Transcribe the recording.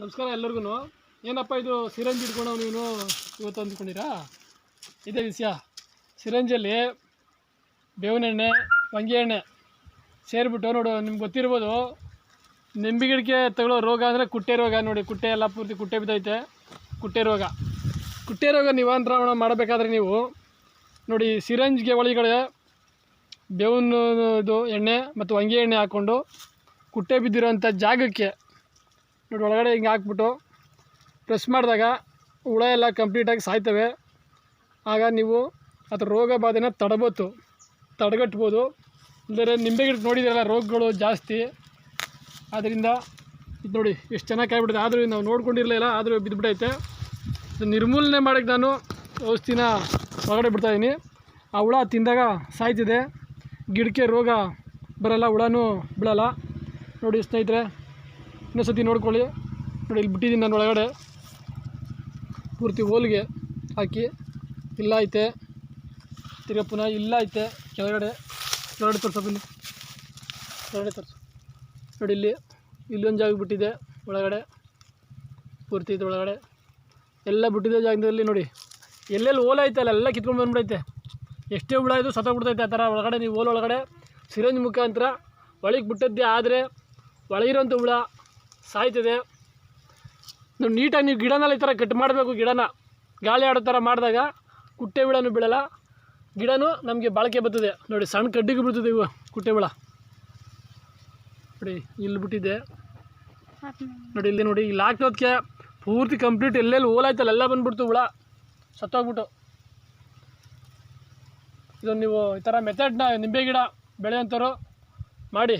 ನಮಸ್ಕಾರ ಎಲ್ಲರಿಗೂ. ಏನಪ್ಪ ಇದು ಸಿರಂಜ್ ಇಟ್ಕೊಂಡು ನೀನು ಇವತ್ತು ಅಂದ್ಕೊಂಡಿರಾ? ಇದೇ ವಿಷಯ. ಸಿರಂಜಲ್ಲಿ ಬೇವಿನ ಎಣ್ಣೆ ಹೊಂಗೆ ಎಣ್ಣೆ ಸೇರಿಬಿಟ್ಟು ನೋಡು, ನಿಮ್ಗೆ ಗೊತ್ತಿರ್ಬೋದು ನಿಂಬೆ ಗಿಡಕ್ಕೆ ತಗೊಳ್ಳೋ ರೋಗ ಅಂದರೆ ಕುಟ್ಟೆ ರೋಗ. ನೋಡಿ, ಕುಟ್ಟೆ ಎಲ್ಲ ಪೂರ್ತಿ ಕುಟ್ಟೆ ಬಿದ್ದೈತೆ. ಕುಟ್ಟೆ ರೋಗ. ಕುಟ್ಟೆ ರೋಗ ನಿವಾರಣ ಮಾಡಬೇಕಾದ್ರೆ ನೀವು, ನೋಡಿ, ಸಿರಂಜ್ಗೆ ಒಳಗಡೆ ಬೇವಿನ ಇದು ಎಣ್ಣೆ ಮತ್ತು ವಂಗೆ ಎಣ್ಣೆ ಹಾಕ್ಕೊಂಡು ಕುಟ್ಟೆ ಬಿದ್ದಿರೋಂಥ ಜಾಗಕ್ಕೆ ನೋಡಿ, ಒಳಗಡೆ ಹಿಂಗೆ ಹಾಕ್ಬಿಟ್ಟು ಪ್ರೆಸ್ ಮಾಡಿದಾಗ ಹುಳ ಎಲ್ಲ ಕಂಪ್ಲೀಟಾಗಿ ಸಾಯ್ತವೆ. ಆಗ ನೀವು ಅದರ ರೋಗ ಬಾಧೆನ ತಡಬೋದು, ತಡೆಗಟ್ಬೋದು. ಅಂದರೆ ನಿಂಬೆ ಗಿಡ ನೋಡಿದಿರಲ್ಲ ರೋಗಗಳು ಜಾಸ್ತಿ. ಆದ್ದರಿಂದ ಇದು ನೋಡಿ, ಎಷ್ಟು ಚೆನ್ನಾಗಿ ಕಾಯ್ಬಿಟ್ಟಿದೆ. ಆದರೂ ನಾವು ನೋಡ್ಕೊಂಡಿರಲಿಲ್ಲ, ಆದರೂ ಬಿದ್ದುಬಿಟ್ಟೈತೆ ನಿರ್ಮೂಲನೆ ಮಾಡೋಕ್ಕೆ ನಾನು ಔಷಧಿನ ಹೊರಗಡೆ ಬಿಡ್ತಾಯಿದ್ದೀನಿ ಆ ಹುಳ ತಿಂದಾಗ ಸಾಯ್ತಿದೆ. ಗಿಡಕ್ಕೆ ರೋಗ ಬರಲ್ಲ, ಹುಳನೂ ಬಿಡೋಲ್ಲ ನೋಡಿ ಸ್ನೇಹಿತರೆ ಇನ್ನೊಂದು ಸತಿ ನೋಡ್ಕೊಳ್ಳಿ. ನೋಡಿ, ಇಲ್ಲಿ ಬಿಟ್ಟಿದ್ದೀನಿ ನಾನು ಒಳಗಡೆ. ಪೂರ್ತಿ ಹೋಲ್ಗೆ ಹಾಕಿ. ಇಲ್ಲ ಐತೆ. ತಿರ್ಗ ಪುನಃ ಇಲ್ಲ ಐತೆ. ಕೆಳಗಡೆ ಕೆಳಗಡೆ ತೋರಿಸೋ ಬನ್ನಿ. ಕೆಳಗಡೆ ತೋರಿಸು. ನೋಡಿ, ಇಲ್ಲಿ, ಇಲ್ಲೊಂದು ಜಾಗ ಬಿಟ್ಟಿದೆ ಒಳಗಡೆ. ಪೂರ್ತಿ ಇದೆ ಒಳಗಡೆ. ಎಲ್ಲ ಬಿಟ್ಟಿದ್ದ ಜಾಗದಲ್ಲಿ ನೋಡಿ. ಎಲ್ಲೆಲ್ಲಿ ಓಲ ಐತೆ, ಅಲ್ಲೆಲ್ಲ ಕಿತ್ಕೊಂಡು ಬಂದ್ಬಿಡೈತೆ. ಎಷ್ಟೇ ಹುಳ ಇದು ಸತ್ತೋಗ್ಬಿಡ್ತೈತೆ ಆ ಥರ ಒಳಗಡೆ. ನೀವು ಓಲ್ ಒಳಗಡೆ, ಸಿರಂಜ್ ಮುಖಾಂತರ ಒಳಗೆ ಬಿಟ್ಟದ್ದೇ ಆದರೆ ಒಳಗಿರೋಂಥ ಹುಳ ಸಾಯ್ತದೆ. ನೀವು ನೀಟಾಗಿ ನೀವು ಗಿಡನಲ್ಲಿ ಈ ಥರ ಕಟ್ ಮಾಡಬೇಕು, ಗಿಡನ. ಗಾಳಿ ಆಡೋ ಥರ ಮಾಡಿದಾಗ ಕುಟ್ಟೆ ಹುಳನೂ ಬೀಳಲ್ಲ. ಗಿಡನೂ ನಮಗೆ ಬಾಳಿಕೆ ಬರ್ತದೆ. ನೋಡಿ, ಸಣ್ಣ ಕಡ್ಡಿಗೆ ಬಿಡ್ತದೆ ಇವು ಕುಟ್ಟೆ ಬಿಳ ನೋಡಿ, ಇಲ್ಲಿ ಬಿಟ್ಟಿದೆ. ನೋಡಿ, ಇಲ್ಲಿ ನೋಡಿ, ಇಲ್ಲಿ ಹಾಕೋದಕ್ಕೆ ಪೂರ್ತಿ ಕಂಪ್ಲೀಟ್ ಎಲ್ಲೆಲ್ಲಿ ಓಲಾಯ್ತಲ್ಲ ಎಲ್ಲ ಬಂದುಬಿಡ್ತು ಹುಳ. ಸತ್ತೋಗ್ಬಿಟ್ಟು. ಇದು ನೀವು ಈ ಥರ ಮೆಥಡ್ನ ನಿಂಬೆ ಗಿಡ ಬೆಳೆಯಂಥವ್ರು ಮಾಡಿ.